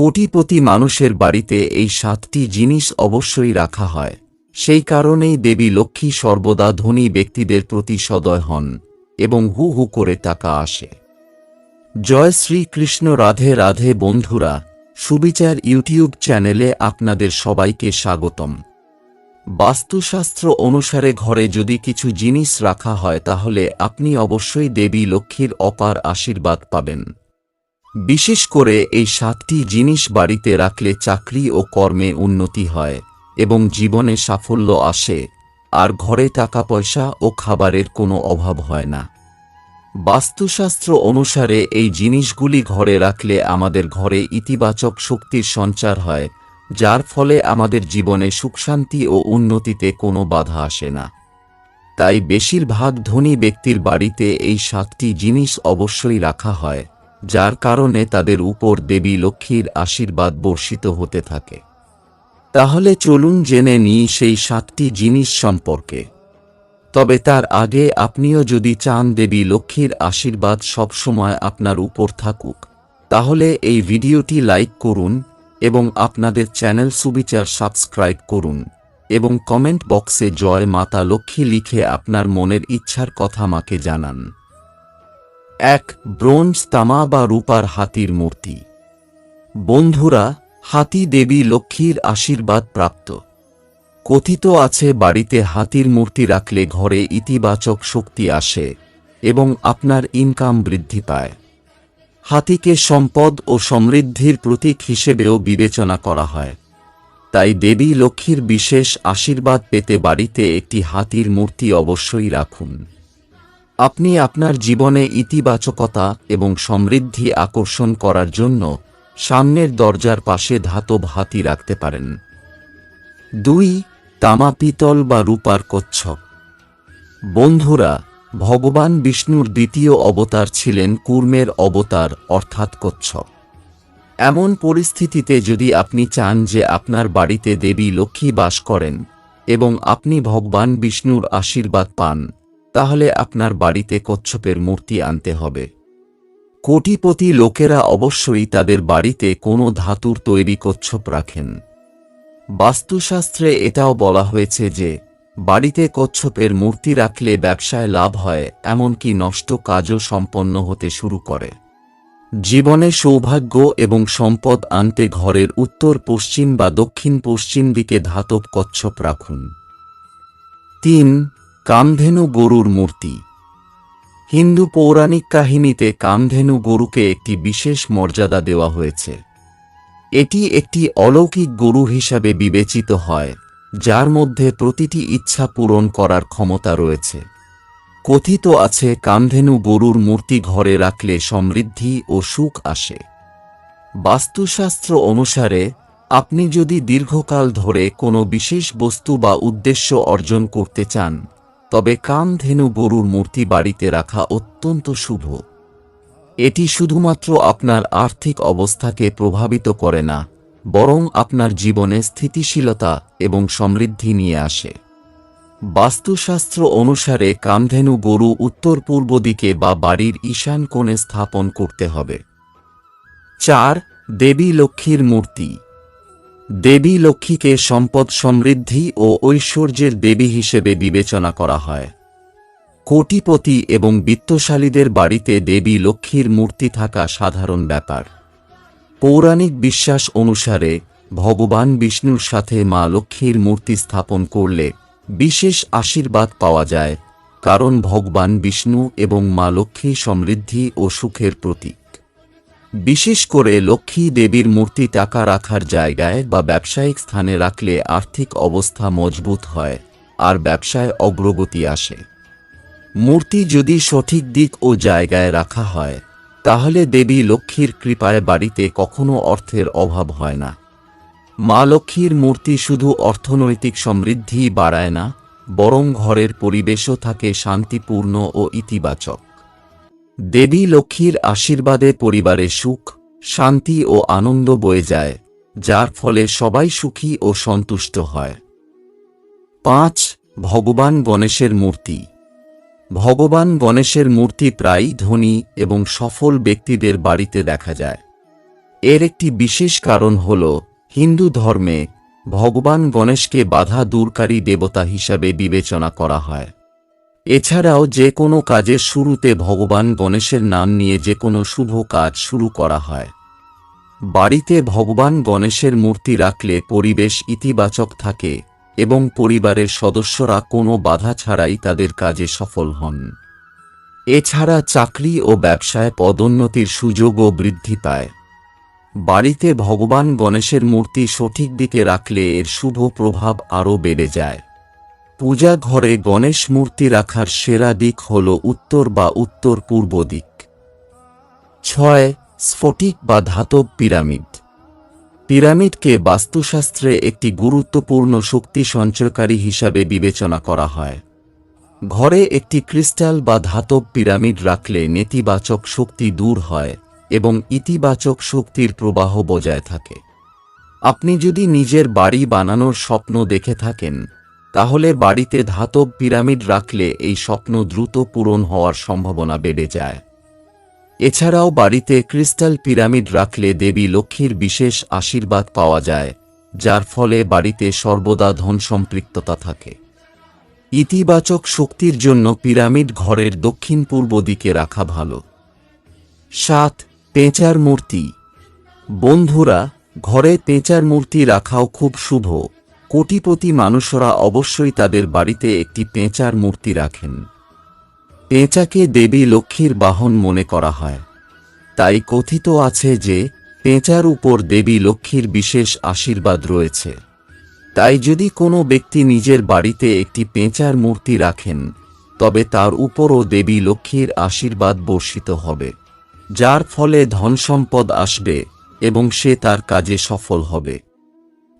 কোটিপতি মানুষের বাড়িতে এই সাতটি জিনিস অবশ্যই রাখা হয়। সেই কারণেই দেবী লক্ষ্মী সর্বদা ধনী ব্যক্তিদের প্রতি সদয় হন এবং হু হু করে টাকা আসে। জয় শ্রীকৃষ্ণ, রাধে রাধে বন্ধুরা, সুবিচার ইউটিউব চ্যানেলে আপনাদের সবাইকে স্বাগতম। বাস্তুশাস্ত্র অনুসারে ঘরে যদি কিছু জিনিস রাখা হয় তাহলে আপনি অবশ্যই দেবী লক্ষ্মীর অপার আশীর্বাদ পাবেন। বিশেষ করে এই সাতটি জিনিস বাড়িতে রাখলে চাকরি ও কর্মে উন্নতি হয় এবং জীবনে সাফল্য আসে, আর ঘরে টাকা পয়সা ও খাবারের কোনো অভাব হয় না। বাস্তুশাস্ত্র অনুসারে এই জিনিসগুলি ঘরে রাখলে আমাদের ঘরে ইতিবাচক শক্তির সঞ্চার হয়, যার ফলে আমাদের জীবনে সুখশান্তি ও উন্নতিতে কোনো বাধা আসে না। তাই বেশিরভাগ ধনী ব্যক্তির বাড়িতে এই সাতটি জিনিস অবশ্যই রাখা হয়। যার কারণে তাদের উপর দেবী লক্ষ্মীর আশীর্বাদ বর্ষিত হতে থাকে। তাহলে চলুন জেনে নিই সেই সাতটি জিনিস সম্পর্কে। তবে তার আগে আপনিও যদি চান দেবী লক্ষ্মীর আশীর্বাদ সবসময় আপনার উপর থাকুক, তাহলে এই ভিডিওটি লাইক করুন এবং আপনাদের চ্যানেল সুবিচার সাবস্ক্রাইব করুন এবং কমেন্ট বক্সে জয় মাতা লক্ষ্মী লিখে আপনার মনের ইচ্ছার কথা মাকে জানান। এক ব্রোঞ্জ তামা বা রূপার হাতির মূর্তি। বন্ধুরা, হাতি দেবী লক্ষ্মীর আশীর্বাদ প্রাপ্ত। কথিত আছে, বাড়িতে হাতির মূর্তি রাখলে ঘরে ইতিবাচক শক্তি আসে এবং আপনার ইনকাম বৃদ্ধি পায়। হাতিকে সম্পদ ও সমৃদ্ধির প্রতীক হিসেবেও বিবেচনা করা হয়। তাই দেবী লক্ষ্মীর বিশেষ আশীর্বাদ পেতে বাড়িতে একটি হাতির মূর্তি অবশ্যই রাখুন। আপনি আপনার জীবনে ইতিবাচকতা এবং সমৃদ্ধি আকর্ষণ করার জন্য সামনের দরজার পাশে ধাতব হাতি রাখতে পারেন। দুই, তামা পিতল বা রূপার কচ্ছপ। বন্ধুরা, ভগবান বিষ্ণুর দ্বিতীয় অবতার ছিলেন কুর্মের অবতার অর্থাৎ কচ্ছপ। এমন পরিস্থিতিতে যদি আপনি চান যে আপনার বাড়িতে দেবী লক্ষ্মী বাস করেন এবং আপনি ভগবান বিষ্ণুর আশীর্বাদ পান তাহলে আপনার বাড়িতে কচ্ছপের মূর্তি আনতে হবে। কোটিপতি লোকেরা অবশ্যই তাদের বাড়িতে কোনো ধাতুর তৈরি কচ্ছপ রাখেন। বাস্তুশাস্ত্রে এটাও বলা হয়েছে যে, বাড়িতে কচ্ছপের মূর্তি রাখলে ব্যবসায় লাভ হয়, এমনকি নষ্ট কাজও সম্পন্ন হতে শুরু করে। জীবনে সৌভাগ্য এবং সম্পদ আনতে ঘরের উত্তর পশ্চিম বা দক্ষিণ পশ্চিম দিকে ধাতব কচ্ছপ রাখুন। তিন কামধেনু গরুর মূর্তি। হিন্দু পৌরাণিক কাহিনীতে কামধেনু গরুকে একটি বিশেষ মর্যাদা দেওয়া হয়েছে। এটি একটি অলৌকিক গরু হিসাবে বিবেচিত হয়, যার মধ্যে প্রতিটি ইচ্ছা পূরণ করার ক্ষমতা রয়েছে। কথিত আছে, কামধেনু গরুর মূর্তি ঘরে রাখলে সমৃদ্ধি ও সুখ আসে। বাস্তুশাস্ত্র অনুসারে, আপনি যদি দীর্ঘকাল ধরে কোনো বিশেষ বস্তু বা উদ্দেশ্য অর্জন করতে চান তবে কামধেনু গরুর মূর্তি বাড়িতে রাখা অত্যন্ত শুভ। এটি শুধুমাত্র আপনার আর্থিক অবস্থাকে প্রভাবিত করে না, বরং আপনার জীবনে স্থিতিশীলতা এবং সমৃদ্ধি নিয়ে আসে। বাস্তুশাস্ত্র অনুসারে কামধেনু গরু উত্তর পূর্ব দিকে বা বাড়ির ঈশান কোণে স্থাপন করতে হবে। চার, দেবী লক্ষ্মীর মূর্তি। দেবী লক্ষ্মীকে সম্পদ সমৃদ্ধি ও ঐশ্বর্যের দেবী হিসেবে বিবেচনা করা হয়। কোটিপতি এবং বিত্তশালীদের বাড়িতে দেবী লক্ষ্মীর মূর্তি থাকা সাধারণ ব্যাপার। পৌরাণিক বিশ্বাস অনুসারে, ভগবান বিষ্ণুর সাথে মা লক্ষ্মীর মূর্তি স্থাপন করলে বিশেষ আশীর্বাদ পাওয়া যায়, কারণ ভগবান বিষ্ণু এবং মা লক্ষ্মী সমৃদ্ধি ও সুখের প্রতীক। বিশেষ করে লক্ষ্মী দেবীর মূর্তি টাকা রাখার জায়গায় বা ব্যবসায়িক স্থানে রাখলে আর্থিক অবস্থা মজবুত হয়, আর ব্যবসায় অগ্রগতি আসে। মূর্তি যদি সঠিক দিক ও জায়গায় রাখা হয়, তাহলে দেবী লক্ষ্মীর কৃপায় বাড়িতে কখনো অর্থের অভাব হয় না। মা লক্ষ্মীর মূর্তি শুধু অর্থনৈতিক সমৃদ্ধি বাড়ায় না, বরং ঘরের পরিবেশও থাকে শান্তিপূর্ণ ও ইতিবাচক। দেবী লক্ষ্মীর আশীর্বাদে পরিবারে সুখ, শান্তি ও আনন্দ বয়ে যায়, যার ফলে সবাই সুখী ও সন্তুষ্ট হয়। পাঁচ, ভগবান গণেশের মূর্তি। ভগবান গণেশের মূর্তি প্রায়ই ধনী এবং সফল ব্যক্তিদের বাড়িতে দেখা যায়। এর একটি বিশেষ কারণ হল, হিন্দু ধর্মে ভগবান গণেশকে বাধা দূরকারী দেবতা হিসাবে বিবেচনা করা হয়। এছাড়াও যে কোনো কাজের শুরুতে ভগবান গণেশের নাম নিয়ে যে কোনো শুভ কাজ শুরু করা হয়। বাড়িতে ভগবান গণেশের মূর্তি রাখলে পরিবেশ ইতিবাচক থাকে এবং পরিবারের সদস্যরা কোনো বাধা ছাড়াই তাদের কাজে সফল হন। এছাড়া চাকরি ও ব্যবসায় পদোন্নতির সুযোগও বৃদ্ধি পায়। বাড়িতে ভগবান গণেশের মূর্তি সঠিক দিকে রাখলে এর শুভ প্রভাব আরও বেড়ে যায়। পূজা ঘরে গণেশ মূর্তি রাখার সেরা দিক হল উত্তর বা উত্তর পূর্ব দিক। ছয়, স্ফটিক বা ধাতব পিরামিড। পিরামিডকে বাস্তুশাস্ত্রে একটি গুরুত্বপূর্ণ শক্তি সঞ্চয়কারী হিসাবে বিবেচনা করা হয়। ঘরে একটি ক্রিস্টাল বা ধাতব পিরামিড রাখলে নেতিবাচক শক্তি দূর হয় এবং ইতিবাচক শক্তির প্রবাহ বজায় থাকে। আপনি যদি নিজের বাড়ি বানানোর স্বপ্ন দেখে থাকেন তাহলে বাড়িতে ধাতব পিরামিড রাখলে এই স্বপ্ন দ্রুত পূরণ হওয়ার সম্ভাবনা বেড়ে যায়। এছাড়াও বাড়িতে ক্রিস্টাল পিরামিড রাখলে দেবী লক্ষ্মীর বিশেষ আশীর্বাদ পাওয়া যায়, যার ফলে বাড়িতে সর্বদা ধন সম্পৃক্ততা থাকে। ইতিবাচক শক্তির জন্য পিরামিড ঘরের দক্ষিণ পূর্ব দিকে রাখা ভালো। সাত, পেঁচার মূর্তি। বন্ধুরা, ঘরে পেঁচার মূর্তি রাখাও খুব শুভ। কোটিপতি মানুষরা অবশ্যই তাদের বাড়িতে একটি পেঁচার মূর্তি রাখেন। পেঁচাকে দেবী লক্ষ্মীর বাহন মনে করা হয়। তাই কথিত আছে যে, পেঁচার উপর দেবী লক্ষ্মীর বিশেষ আশীর্বাদ রয়েছে। তাই যদি কোনো ব্যক্তি নিজের বাড়িতে একটি পেঁচার মূর্তি রাখেন, তবে তার উপরও দেবী লক্ষ্মীর আশীর্বাদ বর্ষিত হবে, যার ফলে ধন সম্পদ আসবে এবং সে তার কাজে সফল হবে।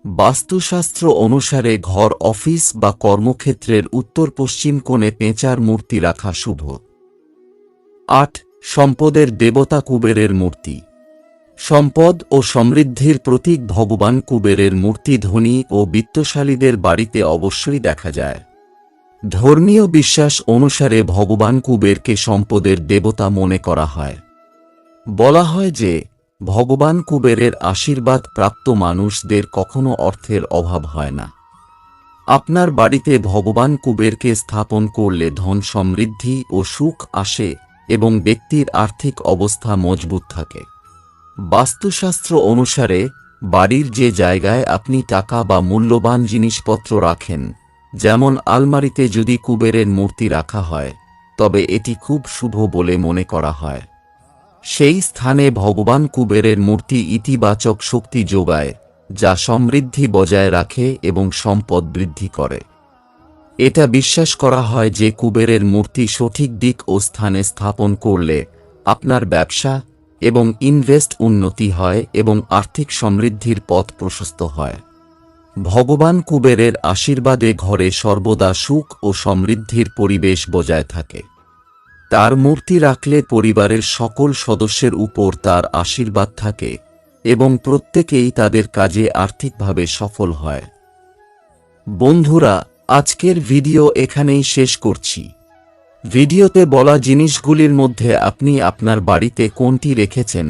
বাস্তুশাস্ত্র অনুসারে ঘর, অফিস বা কর্মক্ষেত্রের উত্তর পশ্চিম কোণে পেঁচার মূর্তি রাখা শুভ। আট, সম্পদের দেবতা কুবেরের মূর্তি। সম্পদ ও সমৃদ্ধির প্রতীক ভগবান কুবেরের মূর্তি ধনী ও বিত্তশালীদের বাড়িতে অবশ্যই দেখা যায়। ধর্মীয় বিশ্বাস অনুসারে ভগবান কুবেরকে সম্পদের দেবতা মনে করা হয়। বলা হয় যে ভগবান কুবেরের আশীর্বাদ প্রাপ্ত মানুষদের কখনো অর্থের অভাব হয় না। আপনার বাড়িতে ভগবান কুবেরকে স্থাপন করলে ধন সমৃদ্ধি ও সুখ আসে এবং ব্যক্তির আর্থিক অবস্থা মজবুত থাকে। বাস্তুশাস্ত্র অনুসারে, বাড়ির যে জায়গায় আপনি টাকা বা মূল্যবান জিনিসপত্র রাখেন, যেমন আলমারিতে যদি কুবেরের মূর্তি রাখা হয়, তবে এটি খুব শুভ বলে মনে করা হয়। সেই স্থানে ভগবান কুবেরের মূর্তি ইতিবাচক শক্তি যোগায়, যা সমৃদ্ধি বজায় রাখে এবং সম্পদ বৃদ্ধি করে। এটা বিশ্বাস করা হয় যে কুবেরের মূর্তি সঠিক দিক ও স্থানে স্থাপন করলে আপনার ব্যবসা এবং ইনভেস্ট উন্নতি হয় এবং আর্থিক সমৃদ্ধির পথ প্রশস্ত হয়। ভগবান কুবেরের আশীর্বাদে ঘরে সর্বদা সুখ ও সমৃদ্ধির পরিবেশ বজায় থাকে। তার মূর্তি রাখলে পরিবারের সকল সদস্যের উপর তার আশীর্বাদ থাকে এবং প্রত্যেকেই তাদের কাজে আর্থিকভাবে সফল হয়। বন্ধুরা, আজকের ভিডিও এখানেই শেষ করছি। ভিডিওতে বলা জিনিসগুলির মধ্যে আপনি আপনার বাড়িতে কোনটি রেখেছেন,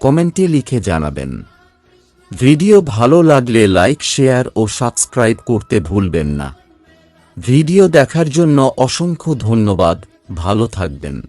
কমেন্টে লিখে জানাবেন। ভিডিও ভালো লাগলে লাইক, শেয়ার ও সাবস্ক্রাইব করতে ভুলবেন না। ভিডিও দেখার জন্য অসংখ্য ধন্যবাদ। ভালো থাকবেন।